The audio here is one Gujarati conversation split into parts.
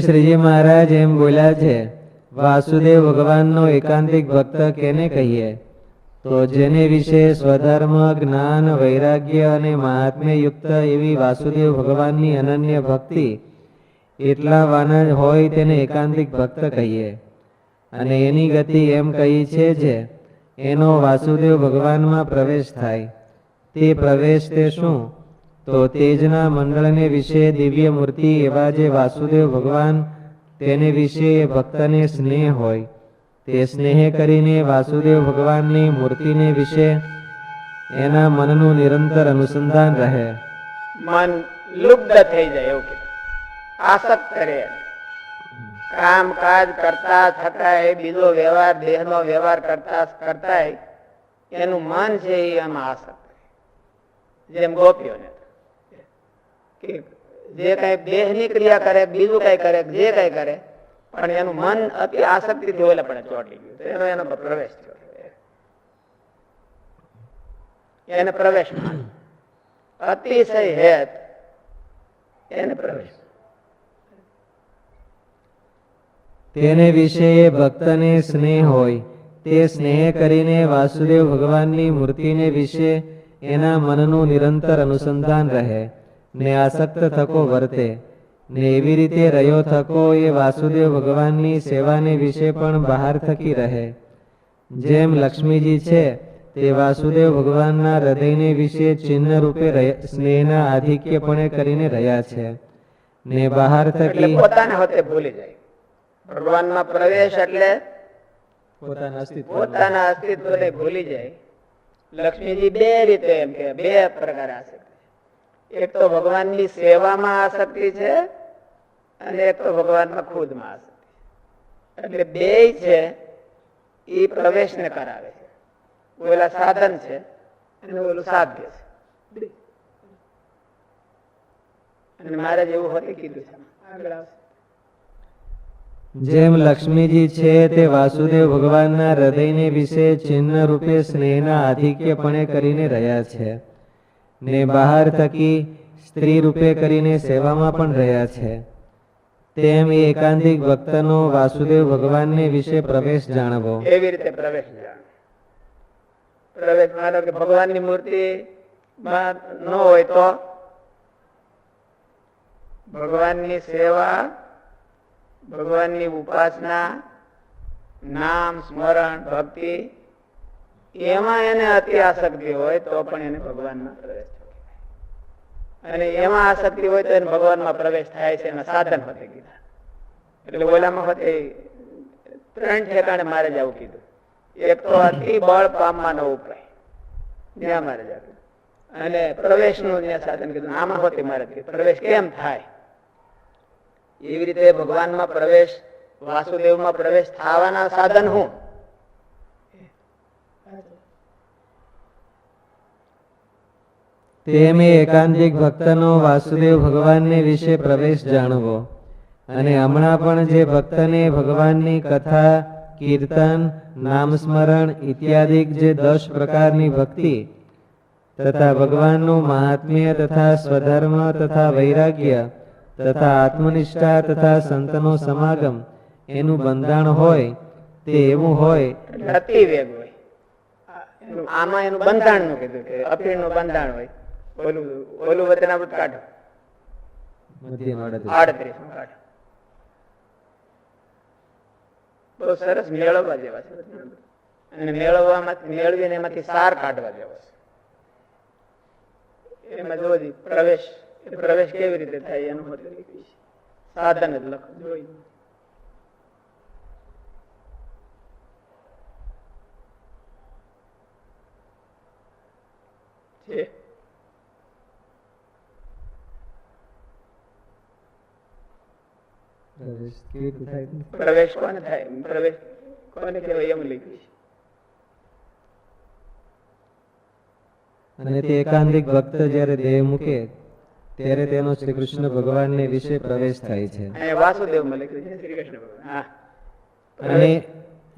શ્રીજી મહારાજ એમ બોલ્યા છે, વાસુદેવ ભગવાનનો એકાંતિક ભક્ત કેને કહીએ? તો જેને વિશે સ્વધર્મ, જ્ઞાન, વૈરાગ્ય અને મહાત્મ્ય યુક્ત એવી વાસુદેવ ભગવાનની અનન્ય ભક્તિ એટલા વાના હોય તેને એકાંતિક ભક્ત કહીએ? અને એની ગતિ એમ કહી છે જે, એનો વાસુદેવ ભગવાનમાં પ્રવેશ થાય. તે પ્રવેશ તે શું? તો તેજના મંડળને વિશે દિવ્ય મૂર્તિ એવા જે વાસુદેવ ભગવાન, તેને વિશે ભક્તને સ્નેહ હોય, તે સ્નેહ કરીને વાસુદેવ ભગવાનની મૂર્તિને વિશે એના મનનું નિરંતર અનુસંધાન રહે. મન લુપ્ત થઈ જાય એવું કે. આસક્ત કરે. કામ કાજ કરતા છતાંય બીજો વ્યવહાર, દેહનો વ્યવહાર કરતા કરતા એનું મન છે એ એમાં આસક્ત. જેમ ગોપીઓને. કે જે કઈ દેહની ક્રિયા કરે બીજું કઈ કરે જે કઈ કરે પણ એનું મન અતિ આસક્તિથી ઓલે પણ ચોટી ગયું એનો એનો પ્રવેશ થયો. એને પ્રવેશ અતિશય હેત એને પ્રવેશ તેને વિશે ભક્તને સ્નેહ હોય તે સ્નેહ કરીને વાસુદેવ ભગવાનની મૂર્તિને વિશે એના મનનું નિરંતર અનુસંધાન રહે. ને આસક્ત થકો વર્તે. ને એવી રીતે રહ્યો થકો એ વાસુદેવ ભગવાનની સેવાને વિશે પણ બહાર થકી રહે. જેમ લક્ષ્મીજી છે તે વાસુદેવ ભગવાનના હૃદયને વિશે ચિહ્ન રૂપે સ્નેહના આધિક્યપણે કરીને રહ્યા છે. ને બહાર થકી પોતાને હોતે ભૂલી જાય. ભગવાનમાં પ્રવેશ એટલે પોતાના અસ્તિત્વ પોતાના અસ્તિત્વને ભૂલી જાય. લક્ષ્મીજી બે રીતે એમ કે બે પ્રકાર આસક્તિ એક તો ભગવાનની સેવામાં આસક્તિ છે અને એક તો ભગવાનમાં ખુદમાં આસક્તિ એટલે બે છે, એ પ્રવેશને કરાવે છે. ઓલા સાધન છે અને ઓલું સાધ્ય છે. અને મારે જેવું હોય કીધું છે. જેમ લક્ષ્મીજી છે તે વાસુદેવ ભગવાનના હૃદયને વિશે ચિહ્ન રૂપે સ્નેહના આધિક્યપણે કરીને રહ્યા છે. ને બહાર થકી સ્ત્રી રૂપે કરીને સેવામાં પણ રહ્યા છે. તેમ એકાંતિક ભક્તનો વાસુદેવ ભગવાનને વિશે પ્રવેશ જાણવો. એવી રીતે પ્રવેશ પ્રવેશ માનો કે ભગવાનની મૂર્તિ માં ન હોય તો ભગવાનની સેવા, ભગવાનની ઉપાસના, નામ, સ્મરણ, ભક્તિ એમાં એને અતિ આસક્તિ હોય તો પણ એને ભગવાનમાં પ્રવેશ અને એમાં આસક્તિ હોય તો એને ભગવાનમાં પ્રવેશ થાય છે એના સાધન હોતે કીધા. એટલે ઓલામાં હોતે ત્રણ ઠેકાણે મારે જવું કીધું. એક તો અતિ બળ પામવાનો ઉપાય ત્યાં મારે જવું અને પ્રવેશનું જ્યાં સાધન કીધું. આમાં હોતી મારે પ્રવેશ કેમ થાય? એવી રીતે ભગવાનમાં પ્રવેશ, વાસુદેવમાં પ્રવેશ થવાના સાધન હું? તેમ એકાંતિક ભક્તનો વાસુદેવ ભગવાનને વિશે પ્રવેશ જાણવો. અને હમણાં પણ જે ભક્તને ભગવાનની કથા, કીર્તન, નામસ્મરણ ઇત્યાદિ જે દસ પ્રકારની ભક્તિ તથા ભગવાનનું મહાત્મ્ય તથા સ્વધર્મ તથા વૈરાગ્ય તથા આત્મનિષ્ઠા તથા સંતનો સમાગમ એનું બંધાણ હોય તે એવું હોય. આમાં એનું બંધાણનું કીધું કે અફીણનું બંધાણ હોય. ઓલું ઓલું વચનામૃત કાઢો. આડત્રીસ. કાઢો. બહુ સરસ મેળવવા જેવા છે અને મેળવવામાં મેળવીને એમાંથી સાર કાઢવા જેવો છે. એમાં જોવો પ્રવેશ પ્રવેશ કેવી રીતે થાય એનું મત સાધન જ લખ જોઈ છે. પ્રવેશ કોને થાય? પ્રવેશ કોને કહેવાય એમ લખ્યું છે. અને તે એકાંતિક ભક્ત જ્યારે દેહ મૂકે ત્યારે તેનો શ્રી કૃષ્ણ ભગવાનને વિશે પ્રવેશ થાય છે. ભગવાન. અને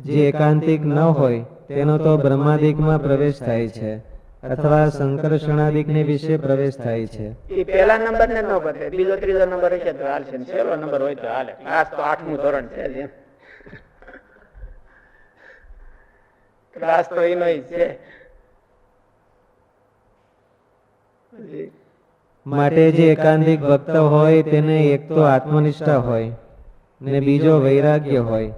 જે એકાંતિક ન હોય તેનો તો બ્રહ્માદિકમાં પ્રવેશ થાય છે. અથવા સંકર્ષણાદિકને વિશે પ્રવેશ થાય છે. એ પહેલા નંબર ને પતે બીજો ત્રીજો નંબર હશે તો હાલશે છેલ્લો નંબર હોય તો હાલે. ક્લાસ તો આઠમું ધોરણ છે ક્લાસ તો એનો છે. માટે જે એકાંતિક ભક્ત હોય તેને એક તો આત્મનિષ્ઠા હોય ને બીજો વૈરાગ્ય હોય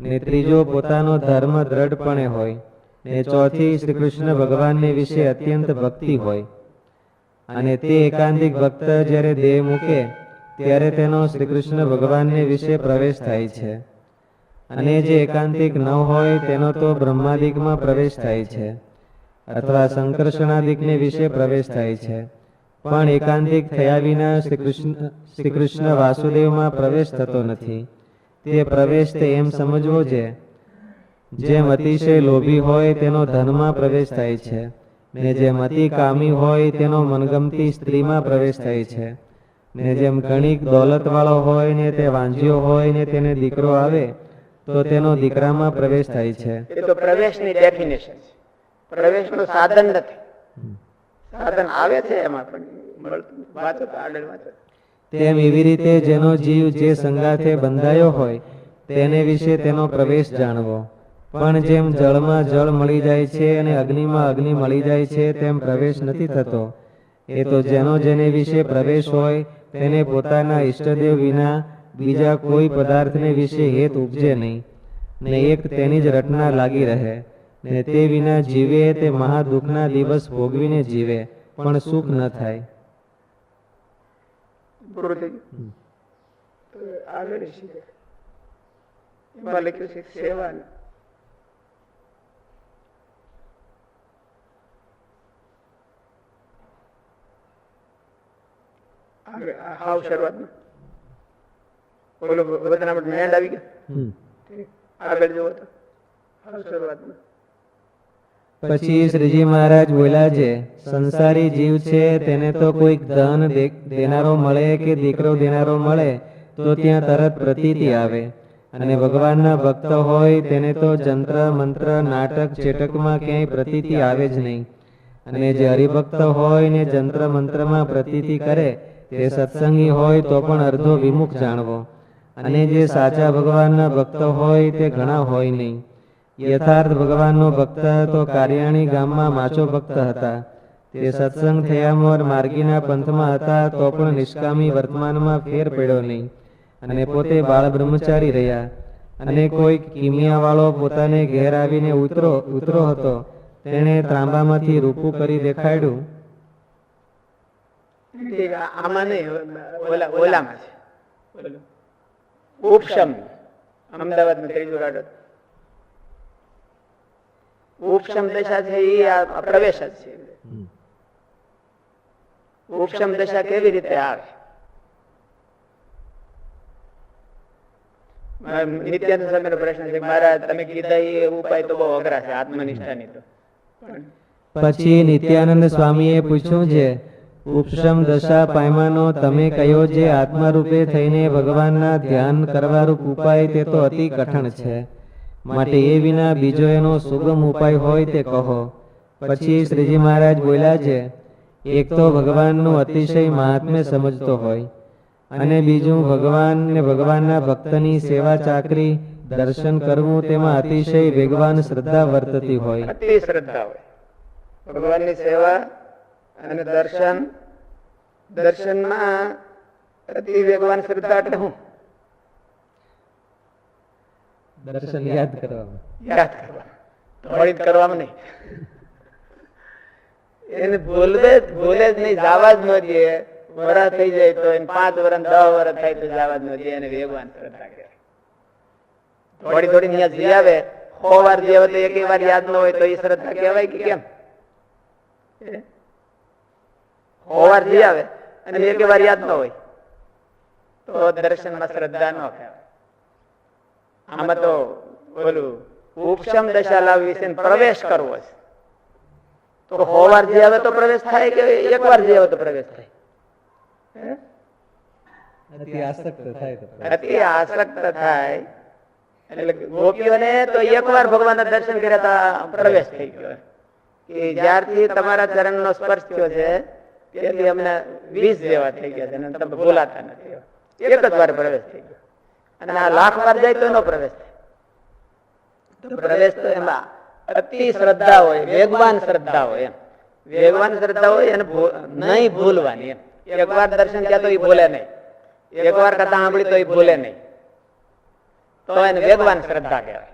ને ત્રીજો પોતાનો ધર્મ દ્રઢપણે હોય. ને ચોથી શ્રી કૃષ્ણ ભગવાનને વિશે અત્યંત ભક્તિ હોય. અને તે એકાંતિક ભક્ત જ્યારે દેહ મૂકે, ત્યારે તેનો શ્રી કૃષ્ણ ભગવાનને વિશે પ્રવેશ થાય છે. અને જે એકાંતિક ન હોય, તેનો તો બ્રહ્માદિકમાં પ્રવેશ થાય છે. અથવા સંકર્ષણાદિકને વિશે પ્રવેશ થાય છે. પણ એકાંતિક થયા વિના શ્રી કૃષ્ણ શ્રી કૃષ્ણ વાસુદેવમાં પ્રવેશ થતો નથી. તે પ્રવેશ તે એમ સમજવો છે જેમ અતિશય લોભી હોય તેનો ધનમાં પ્રવેશ થાય છે ને જેમ અતિ કામી હોય તેનો મનગમતી સ્ત્રીમાં પ્રવેશ થાય છે ને જેમ ઘણી દોલત વાળો હોય ને તે વાંજ્યો હોય ને તેને દીકરો આવે તો તેનો દીકરામાં પ્રવેશ થાય છે. એ તો પ્રવેશની ડેફિનેશન છે. પ્રવેશનું સાધન નથી. સાધન આવે છે એમાં પણ મળતું વાંચો તો આગળ વાંચો. તેમ એવી રીતે જેનો જીવ જે સંગાથે બંધાયો હોય તેને વિશે તેનો પ્રવેશ જાણવો. પણ જેમ જળમાં જળ મળી જાય છે અને અગ્નિમાં અગ્નિ મળી જાય છે, તેમ પ્રવેશ નથી થતો. એ તો જેનો જેને વિશે પ્રવેશ હોય, તેને પોતાના ઈષ્ટદેવ વિના બીજા કોઈ પદાર્થને વિશે હેત ઉપજે નહીં, ને એક તેની જ રટના લાગી રહે, ને તે વિના જીવે તે મહા દુઃખના દિવસ ભોગવીને જીવે, પણ સુખ ન થાય. આગળ લખ્યું છે સેવા હાવ શરૂઆતમાં ઓલો બધાના મેન્ડ આવી ગયો. આગળ જુઓ તો. હાવ શરૂઆતમાં પછી શ્રીજી મહારાજ બોલ્યા છે સંસારી જીવ છે તેને તો કોઈક ધન દેનારો મળે કે દીકરો દેનારો મળે તો ત્યાં તરત પ્રતીતિ આવે. અને ભગવાનના ભક્ત હોય તેને તો જંત્ર મંત્ર નાટક ચેટકમાં ક્યાંય પ્રતીતિ આવે જ નહીં. અને જે હરિભક્ત હોય ને જંત્ર મંત્રમાં પ્રતીતિ કરે તે સત્સંગી હોય તો પણ અર્ધો વિમુખ જાણવો. અને જે સાચા ભગવાનના ભક્ત હોય તે ઘણા હોય નહીં. યથાર્થ ભગવાનનો ભક્ત તો કાર્યાણી ગામમાં માચો ભક્ત હતા. તે સત્સંગ થયામાં માર્ગીના પંથમાં હતા તો પણ નિષ્કામી વર્તમાનમાં ફેર પડ્યો નહીં. અને પોતે બાળ બ્રહ્મચારી રહ્યા. અને કોઈ કિમિયાવાળો પોતાને ઘેર આવીને ઉતરો ઉતરો હતો. તેણે ત્રાંબામાંથી રૂપું કરી દેખાડ્યું. આમાં નહીં ઓલા ઓલામાં છે. ઓલું. ઉપશમ અમદાવાદમાં ત્રીજું રાડો ઉપશમ દશા છે એ આ પ્રવેશ જ છે. ઉપશમ દશા કેવી રીતે આવે? નિત્યાનંદ સ્વામીનો પ્રશ્ન છે મારા તમે કીધા એ ઉપાય તો બહુ અઘરા છે આત્મનિષ્ઠાની તો. પછી નિત્યાનંદ સ્વામીએ પૂછ્યું છે ઉપશમ દશા પાયમાનો, તમે કયો જે આત્મરૂપે થઈને ભગવાનના ધ્યાન કરવારૂપ ઉપાય તે તો અતિ કઠણ છે. માટે એ વિના બીજો એનો સુગમ ઉપાય હોય તે કહો. પછી શ્રીજી મહારાજ બોલ્યા છે, એક તો ભગવાનનું અતિશય મહાત્મ્ય સમજતો હોય. અને બીજું, ભગવાન ને ભગવાનના ભક્તની સેવા ચાકરી, દર્શન કરવું તેમાં અતિશય વેગવાન શ્રદ્ધા વર્તતી હોય. અતિ શ્રદ્ધા હોય. ભગવાનની સેવા અને દર્શન દર્શનમાં અતિ વેગવાન શ્રદ્ધાટ હું? દર્શન યાદ કરવામાં યાદ કરવા ત્વરિત કરવામાં નહીં. એને ભૂલવે ભૂલે જ નહીં જવા જ ન દે. વરા થઈ જાય તો એને પાંચ વર્ષ દસ વર્ષ થાય તો જવા જ ન દે. એને વેગવાન શ્રદ્ધા કહેવાય. થોડી થોડી અહીંયા જઈ આવે. સો વાર જે હોય તો એક વાર યાદ ન હોય તો એ શ્રદ્ધા કહેવાય કે કેમ? સો વાર જઈ આવે અને એક વાર યાદ ન હોય. તો દર્શનમાં શ્રદ્ધા ન કહેવાય આમાં તો બોલું ઉપશમ દશા લાવવી છે પ્રવેશ કરવો છે. તો હોવાર જે આવે તો પ્રવેશ થાય કે એક વાર જે આવે તો પ્રવેશ થાય? હે? અતિ આસક્ત થાય અતિ આસક્ત થાય. એટલે ગોપીઓને તો એક ભગવાનના દર્શન કર્યા તા પ્રવેશ થઈ ગયો. કે જ્યારથી તમારા ચરણનો સ્પર્શ થયો છે ત્યારથી અમને વીસ જેવા થઈ ગયા છે, અને તમે બોલાતા નથી. એક જ વાર પ્રવેશ થઈ ગયો. અને આ લાખ વાર જાય તો એનો પ્રવેશ થાય. પ્રવેશ તો એમાં અતિ શ્રદ્ધા હોય, વેગવાન શ્રદ્ધા હોય એમ. વેગવાન શ્રદ્ધા હોય એને નહીં ભૂલવાની એમ. એકવાર દર્શન થયા તો એ ભૂલે નહીં. એકવાર કથા સાંભળી તો એ ભૂલે નહીં. તો એને વેગવાન શ્રદ્ધા કહેવાય.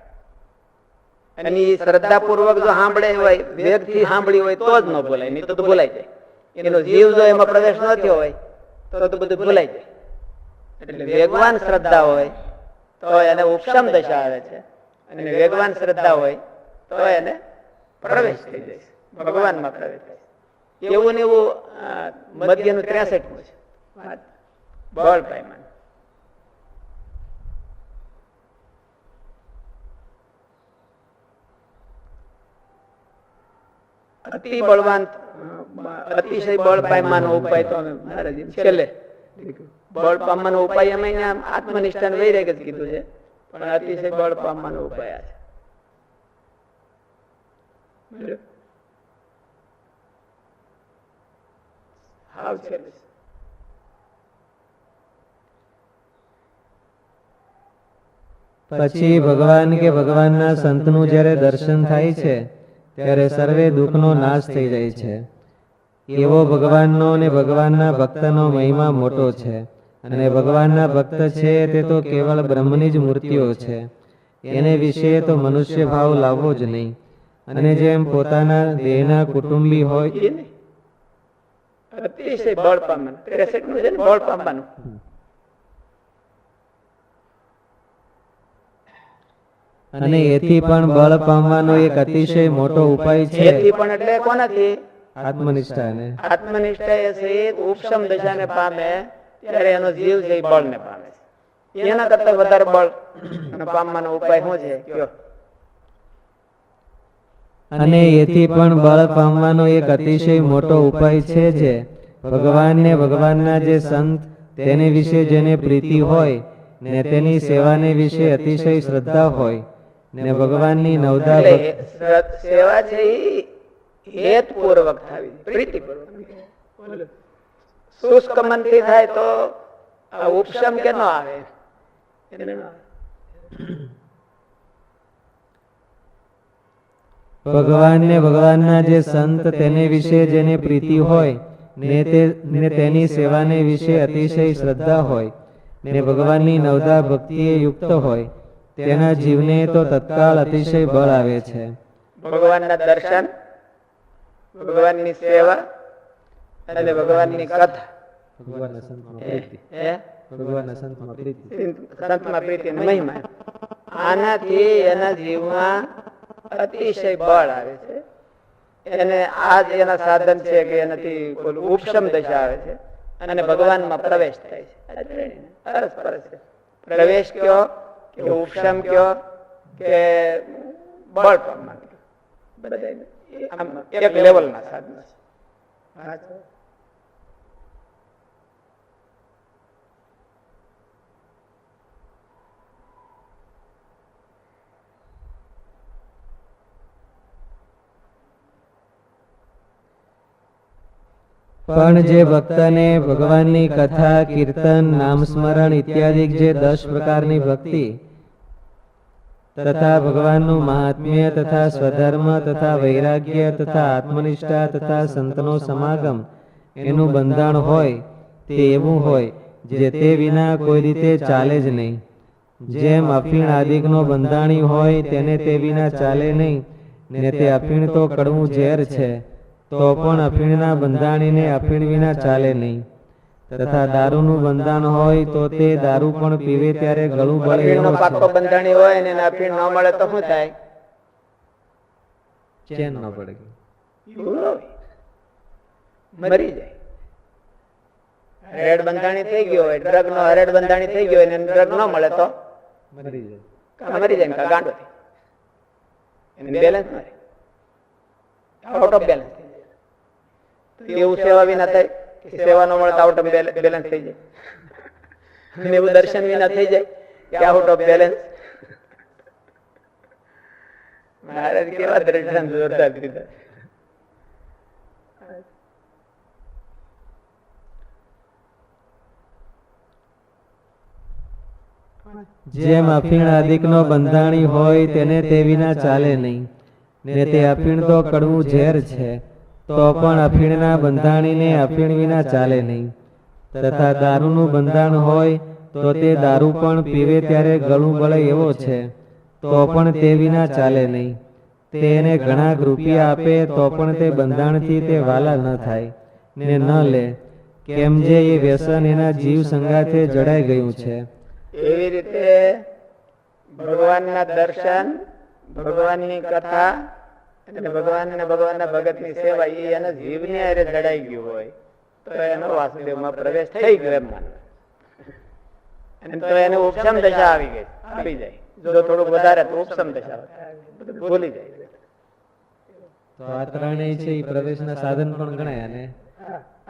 અને એ શ્રદ્ધા પૂર્વક જો સાંભળે હોય, વેગથી સાંભળી હોય તો જ ન બોલાય નહીં તો બોલાય જાય. એનો જીવ જો એમાં પ્રવેશ ન થયો હોય તો તો બધું ભૂલાઈ જાય. એટલે વેગવાન શ્રદ્ધા હોય તો એને ઉપશમ દશા આવે છે. અને વેગવાન શ્રદ્ધા હોય તો એને પ્રવેશ થઈ જાય છે. ભગવાનમાં પ્રવેશ થાય એવું ને એવું મધ્યનું ત્રેસઠમું છે. બળ પાયમાન. અતિ બળવાન અતિશય બળ પામવાનો ઉપાય તો અમે મહારાજે છેલ્લે બળ પામવાનો ઉપાય અમે અહીંયા આત્મનિષ્ઠાન વૈરાગ જ કીધું છે, પણ અતિશય બળ પામવાનો ઉપાય આ છે. પછી ભગવાન કે ભગવાનના સંતનું જ્યારે દર્શન થાય છે, ત્યારે સર્વે દુઃખનો નાશ થઈ જાય છે. એવો ભગવાનનો અને ભગવાનના ભક્તનો મહિમા મોટો છે. અને ભગવાનના ભક્ત છે તે તો કેવળ બ્રહ્મની જ મૂર્તિઓ છે. એને વિશે તો મનુષ્ય ભાવ લાવવો જ નહીં. અને જેમ પોતાના દેહના કુટુંબી હોય અતિશય બળ પામવાનું ત્રેસઠનું છે ને બળ પામવાનું અને એથી પણ બળ પામવાનો એક અતિશય મોટો ઉપાય છે. એથી પણ એટલે કોનાથી? આત્મનિષ્ઠાને. આત્મનિષ્ઠા એ સહિત ઉપશમ દશાને પામે ત્યારે એનો જીવ છે બળને પામે છે. એના કરતા વધારે બળ પામવાનો ઉપાય શું છે? કયો? અને એથી પણ બળ પામવાનો એક અતિશય મોટો ઉપાય છે જે ભગવાનને ભગવાનના જે સંત તેને વિશે જેને પ્રીતિ હોય ને તેની સેવાને વિશે અતિશય શ્રદ્ધા હોય ને ભગવાનની નવદા સેવા છે હેતપૂર્વક થવી પ્રીતિપૂર્વક. શુષ્ક મનથી થાય તો ઉપશમ કે ન આવે? ભગવાન ને ભગવાનના જે સંત તેને વિશે જેને પ્રીતિ હોય ને તે ને તેની સેવાને વિશે અતિશય શ્રદ્ધા હોય ને ભગવાનની નવદા ભક્તિએ યુક્ત હોય તેના જીવને તો તત્કાળ અતિશય બળ આવે છે. ભગવાનના દર્શન ભગવાનની સેવા અને ભગવાનની કથા. ભગવાનના સંતમાં એ એ ભગવાનના સંતમાં પ્રીતિ. સંતમાં પ્રીતિ મહિમા. આનાથી એના જીવમાં અતિશય બળ આવે છે. એને આ જ એના સાધન છે કે એનાથી ઉપશમ દશા આવે છે અને ભગવાનમાં પ્રવેશ થાય છે. પરસ્પર છે. પ્રવેશ કયો? કે ઉપશમ કયો? કે બળ પામવાનું કયો. એક લેવલના સાધના છે. પણ જે ભક્તને ભગવાનની કથા કીર્તન નામ સ્મરણ ઇત્યાદિ જે દસ પ્રકારની ભક્તિ તથા ભગવાનનું મહાત્મ્ય તથા સ્વધર્મ તથા વૈરાગ્ય તથા આત્મનિષ્ઠા તથા સંતનો સમાગમ એનું બંધાણ હોય તે એવું હોય જે તે વિના કોઈ રીતે ચાલે જ નહીં. જેમ અફીણ આદિકનો બંધાણી હોય તેને તે વિના ચાલે નહીં, ને તે અફીણ તો કડવું ઝેર છે, તો પણ અફીણના બંધાણીને અફીણ વિના ચાલે નહીં. તથા દારૂનું બંધાણ હોય તો તે દારૂ પણ પીવે ત્યારે ગળું બળે પાકો બંધાણી હોય ને નાફીણ ન મળે તો શું થાય? ચેન ન પડે. મરી જાય. હરેડ બંધાણી થઈ ગયો હોય ડ્રગ નો હરેડ બંધાણી થઈ ગયો હોય ને ડ્રગ ન મળે તો? મરી જાય. મરી જાય ગાંડો એને બેલેન્સ મરે આઉટ ઓફ બેલેન્સ એવું સેવા વિના થાય? સેવા ન મળે તો આઉટ ઓફ બેલેન્સ થઈ જાય. એવું દર્શન વિના થઈ જાય કે આઉટ ઓફ બેલેન્સ મહારાજ કેવા દ્રઢાન જોરદાર દીધા. જેમ અફીણ અધિકનો બંધાણી હોય તેને તે વિના ચાલે નહીં. ને તે અફીણ તો કડવું ઝેર છે. તો પણ અફીણના બંધાણીને અફીણ વિના ચાલે નહીં. તથા દારૂનું બંધાણ હોય તો તે દારૂ પણ પીવે ત્યારે ગળું બળે એવો છે. તો પણ તે વિના ચાલે નહીં. તેને ઘણા રૂપિયા આપે તો પણ તે બંધાણથી તે વાલા ન થાય ને ન લે. કેમ જે એ વ્યસન એના જીવ સંગાથે જડાઈ ગયું છે. એવી રીતે ભગવાનના દર્શન, ભગવાનની કથા અને ભગવાન અને ભગવાનના ભગતની સેવા એ એના જીવને અરે જડાઈ ગયું હોય તો એનો વાસુદેવમાં પ્રવેશ થઈ ગયો એમ. અને તો એને ઉપસમ દશા આવી ગઈ આવી જાય. જો થોડુંક વધારે તો ઉપસમ દશા ભૂલી જાય. તો આ ત્રણેય છે એ પ્રવેશના સાધન પણ ગણાય અને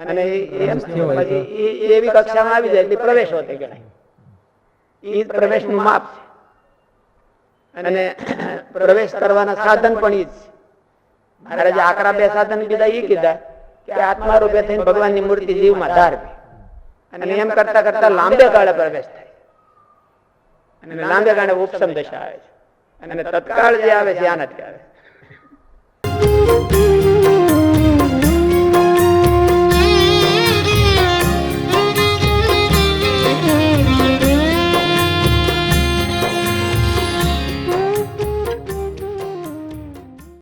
અને એવી કક્ષામાં આવી જાય એટલે પ્રવેશ હોતે ગણાય. એ પ્રવેશનું માપ છે. અને પ્રવેશ કરવાના સાધન પણ એ જ છે. મારા જે આકરા બે સાધન કીધા એ કીધા કે આત્મા રૂપે થઈને ભગવાનની મૂર્તિ જીવમાં ધારવી. અને એમ કરતા કરતા લાંબે ગાળે પ્રવેશ થાય. અને લાંબે ગાળે ઉપસમ દશા આવે છે. અને તત્કાળ જે આવે છે આ નથી આવે